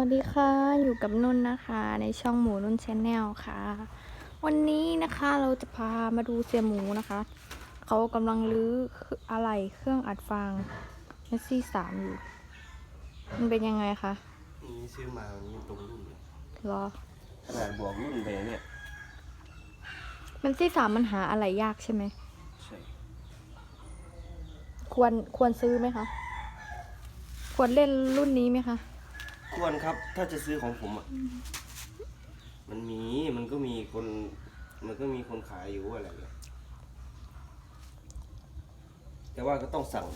วัสดีค่ะ อยู่กับนุ่นนะคะ ในช่องหมูนุ่นชแนลค่ะ วันนี้นะคะเราจะพามาดูเสียหมูนะคะ เขากำลังรื้ออะไรเครื่องอัดฟางเมสซี่สามอยู่ มันเป็นยังไงคะนี่ซื้อมามันไม่ตรงรุ่นเลยรอขนาดบวกรุ่นไปเนี่ยเมสซี่สามมันหาอะไรยากใช่ไหมใช่ควรควรซื้อไหมคะ ควรเล่นรุ่นนี้ไหมคะ ควรครับ ถ้าจะซื้อของผมอะ มันมี มันก็มีคน มันก็มีคนขายอยู่อะไรอย่างเงี้ยแต่ว่าก็ต้องสั่ง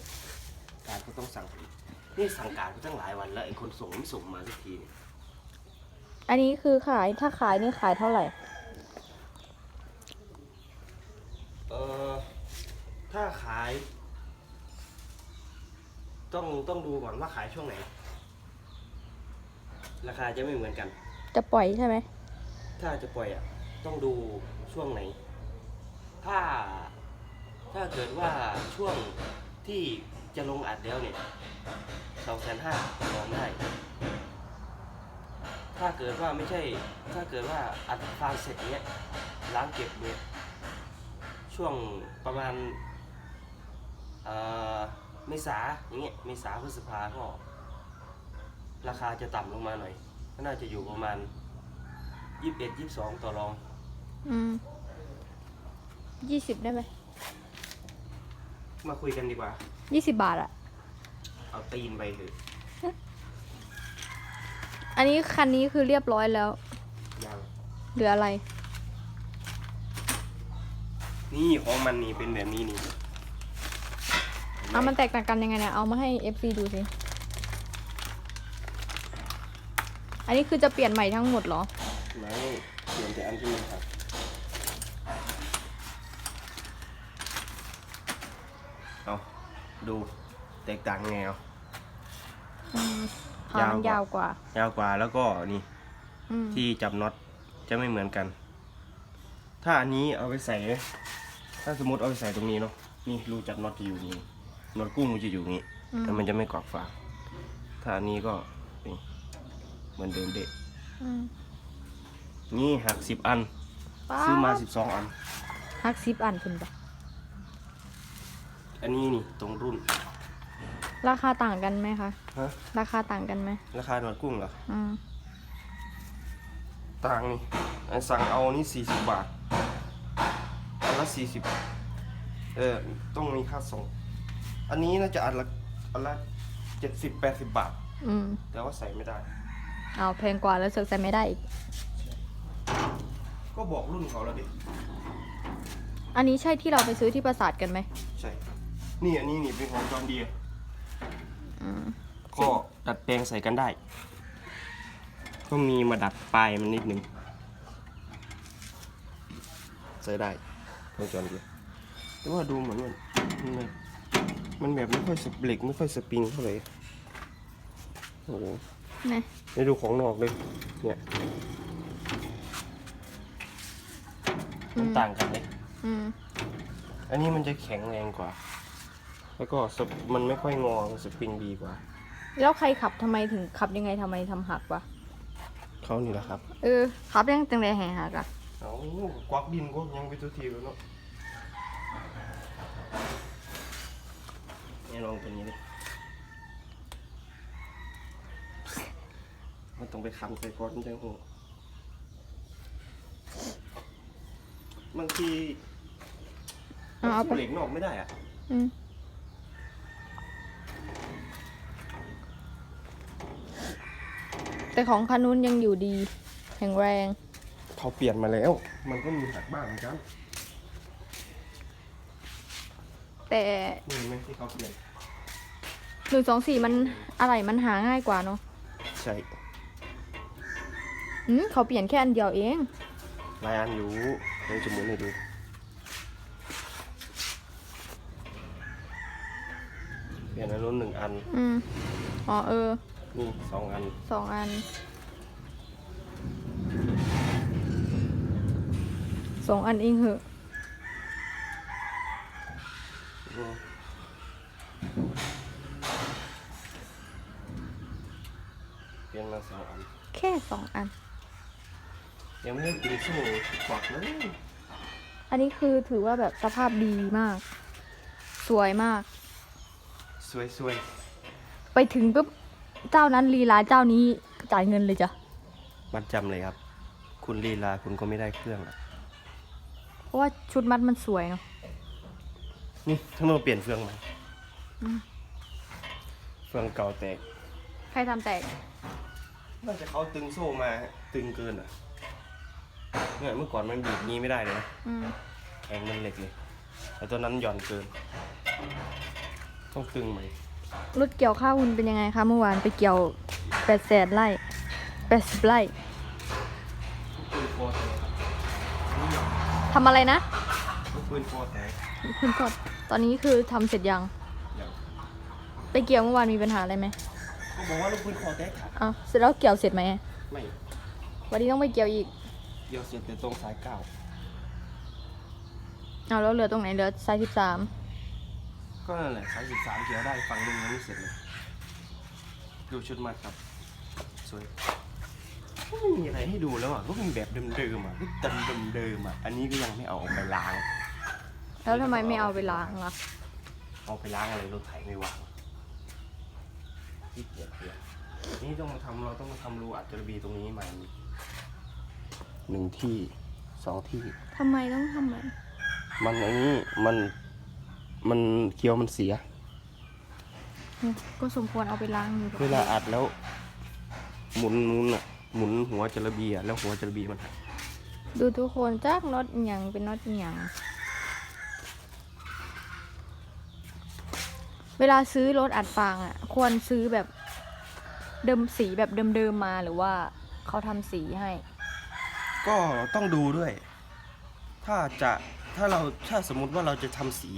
การก็ต้องสั่งนี่สั่งการก็ตั้งหลายวันแล้วไอ้คนส่งไม่ส่งมาสักทีเนี่ยอันนี้คือขายถ้าขายนี่ขายเท่าไหร่ เออถ้าขาย ต้องต้องดูก่อนว่าขายช่วงไหน ราคาจะไม่เหมือนกัน จะปล่อยใช่ไหม ถ้าจะปล่อยอะต้องดูช่วงไหน ถ้าถ้าเกิดว่าช่วงที่จะลงอัดแล้วเนี่ยสองแสนห้าลองได้ ถ้าเกิดว่าไม่ใช่ ถ้าเกิดว่าอัดฟางเสร็จเนี้ยล้างเก็บเนี่ยช่วงประมาณเอ่อเมษาอย่างเงี้ยเมษาพฤษภาก็ ราคาจะต่ำลงมาหน่อย ก็น่าจะอยู่ประมาณยี่สิบเอ็ดยี่สิบสองต่อรอง อืมยี่สิบได้ไหมมาคุยกันดีกว่า ยี่สิบบาทอะเอาตีนไปเถอะอันนี้คันนี้คือเรียบร้อยแล้ว ยังเหลืออะไร นี่ของมันนี่เป็นแบบนี้นี่เอามันแตกต่างกันยังไงเนี่ยเอามาให้ FC ดูสิ อันนี้คือจะเปลี่ยนใหม่ทั้งหมดเหรอ ไม่เปลี่ยนแต่อันที่มันครับเอาดูแตกต่างไงเอา อืมหางมันยายาววกกว่าว่า ยาวกว่าแล้วก็นี่อืมที่จับน็อตจะไม่เหมือนกัน ถ้าอันนี้เอาไปใส่ถ้าสมมติเอาไปใส่ตรงนี้เนาะนี่รูจับน็อตจะอยู่นี่น็อตกุ้งมันจะอยู่นี้อืมแล้วมันจะไม่กรอกฝาถ้าอันนี้ก็นี่ เหมือนเดิมเด็กอืมนี่หักสิบอัน ป๊าซื้อมาบสิบสองอันฮักซิปอันคุณปะอันนี้นี่ตรงรุ่นราคาต่างกันไหมคะ ฮะราคาต่างกันไหมราคาหนวดกุ้งเหรออืมต่างนี่อันสั่งเอานี่สี่สิบบาทอันละสี่สิบเออต้องมีค่าส่ง อันนี้น่าจะอันละอันละเจ็ดสิบแปดสิบบาท อืมแต่ว่าใส่ไม่ได้ เอาแพงกว่าแล้วเสือกใส่ไม่ได้อีก ก็บอกรุ่นเขาแล้วดิ อันนี้ใช่ที่เราไปซื้อที่ปราสาทกันไหมใช่ นี่อันนี้นี่เป็นของจอห์นเดียร์อืมก็ดัดแปลงใส่กันได้ ก็มีมาดัดปลายมันนิดนึง ใส่ได้ของจอห์นเดียร์แต่ว่าดูเหมือนมันมันแบบมันแบบไม่ค่อยสเปรกไม่ค่อยสปริงเท่าไหร่โอ้โห นะนี่ดูของนอกเลยเนี่ยมันต่างกันเลยอืมอันนี้มันจะแข็งแรงกว่า แล้วก็สปมันไม่ค่อยงอสปริงดีกว่า แล้วใครขับทำไมถึงขับยังไงทำไมทำหักวะเขานี่แหละครับเออขับยังจังไรแหหักอะเอากวักดินก็ยังไปทุกทีแล้วเนาะนี่ลองตัวนี้ดิ มันต้องไปคำใส่ก้อนจังหูบางทีเอาเอาไปเหล็กนอกไม่ได้อะอืมแต่ของคันนู้นยังอยู่ดี แข็งแรง เขาเปลี่ยนมาแล้ว มันก็มีหักบ้างเหมือนกันแต่นี่เห็นไหมที่เขาเปลี่ยนหนึ่งสองสี่มันอะไรมันหาง่ายกว่าเนาะใช่ อืมเขาเปลี่ยนแค่อันเดียวเอง ลายอันอยู่เดี๋ยวจะหมุนให้ดู เปลี่ยนอันนู้นหนึ่งอัน อืมอ๋อเออนี่สองอัน สองอันสองอันเองเหอะอืมเปลี่ยนมาสองอัน แค่สองอัน ยังไม่ได้กินสู้กวักเลยอันนี้คือถือว่าแบบสภาพดีมาก สวยมาก สวยสวยไปถึงปุ๊บเจ้านั้นลีลาเจ้านี้จ่ายเงินเลยจ้ะมัดจำเลยครับ คุณลีลาคุณก็ไม่ได้เครื่องอะเพราะว่าชุดมัดมันสวยเนาะนี่ถ้าเราเปลี่ยนเฟืองใหม่อืมเฟืองเก่าแตกใครทำแตกน่าจะเขาตึงโซ่มาตึงเกินอะ เนี่ยเมื่อก่อนมันบีบนี้ไม่ได้เลยนะอืมแข็งมันเหล็กเลยแต่ตัวนั้นหย่อนเกิน ต้องตึงใหม่รถเกี่ยวข้าวคุณเป็นยังไงคะเมื่อวานไปเกี่ยวแปดแสนไร่แปดสิบไร่ปืนโฟแตกนี่หย่อนทำอะไรนะปืนโฟแตกคุณทอดตอนนี้คือทำเสร็จยังอย่างไปเกี่ยวเมื่อวานมีปัญหาอะไรไหมเขาบอกว่าลูกปืนคอแตกครับอ้าวเสร็จแล้วเกี่ยวเสร็จไหม ไม่วันนี้ต้องไปเกี่ยวอีก เดี๋ยวเสียแต่ตรงสายเก้าเอาแล้วเหลือตรงไหนเหลือไซส์สิบสามก็นั่นแหละสายสิบสามเกี่ยวได้ฝั่งหนึงยังไม่เสร็จเลยดูชุดมัดครับ สวยไม่มีอะไรให้ดูแล้วอะก็เป็นแบบเดิมๆอะก็เดิมเดิมๆอะอันนี้ก็ยังไม่เอาออกไปล้าง แล้วทำไมไม่เอาไปล้างล่ะเอาไปล้างอะไรรถไถไม่วางที่เกียจเกียจนี่ต้องมาทำเราต้องมาทำรูอัดจระบีตรงนี้ใหม่ หนึ่งที่สองที่ ทำไมต้องทำมันมันอันนี้มันมันเกลียวมันเสีย ก็สมควรเอาไปล้างอยู่เวลาอัดแล้ว หมุนหมุนอะหมุนหัวจระบีอะแล้วหัวจระบีมันหักดูทุกคนจากน็อตอหย่างเป็นน็อตอหย่างเวลาซื้อรถอัดฟางอะ ควรซื้อแบบเดิมสีแบบเดิมๆมาหรือว่าเขาทำสีให้ ก็ต้องดูด้วย ถ้าจะถ้าเราถ้าสมมุติว่าเราจะทำสี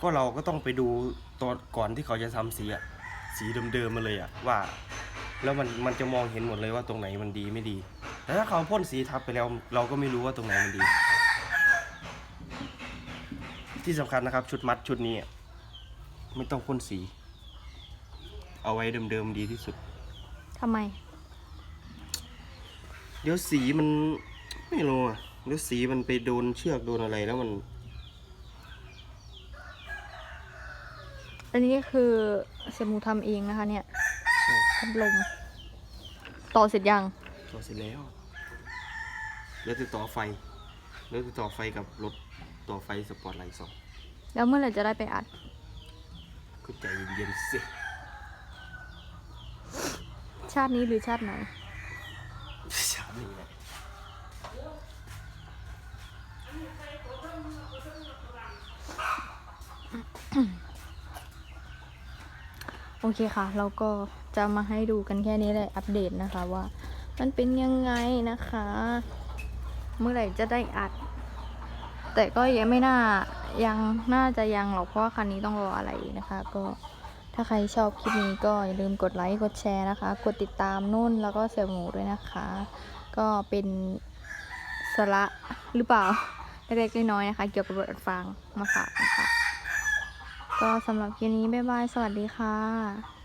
ก็เราก็ต้องไปดูตอนก่อนที่เขาจะทำสีอะสีเดิมๆมาเลยอะว่า แล้วมันมันจะมองเห็นหมดเลยว่าตรงไหนมันดีไม่ดี แต่ถ้าเขาพ่นสีทับไปแล้ว เราก็ไม่รู้ว่าตรงไหนมันดี ที่สำคัญนะครับ ชุดมัดชุดนี้อะไม่ต้องพ่นสี เอาไว้เดิมๆดีที่สุด ทำไม เดี๋ยวสีมันไม่รู้อะเดี๋ยวสีมันไปโดนเชือกโดนอะไรแล้วมัน อันนี้คือเซมูทำเองนะคะ เนี่ยใช่พัดลมต่อเสร็จยัง ต่อเสร็จแล้ว แล้วติดต่อไฟ แล้วติดต่อไฟกับรถต่อไฟสปอร์ตไลท์สองแล้วเมื่อไหร่จะได้ไปอัด ก็ใจเย็นๆสิ ชาตินี้หรือชาติไหนชา นี่แหละโอเคค่ะ เราก็จะมาให้ดูกันแค่นี้แหละอัปเดตนะคะว่า มันเป็นยังไงนะคะ เมื่อไหร่จะได้อัด แต่ก็ยังไม่น่ายังน่าจะยังหรอกเพราะว่าคันนี้ต้องรออะไรนะคะ ก็ถ้าใครชอบคลิปนี้ก็อย่าลืมกดไลค์กดแชร์นะคะ กดติดตามนุ่นแล้วก็เสี่ยวหมูด้วยนะคะ ก็เป็นสาระหรือเปล่าเล็กๆน้อยๆนะคะ เกี่ยวกับรถอัดฟังมาฝากนะคะ ก็สำหรับคลิปนี้ บ๊ายบาย สวัสดีค่ะ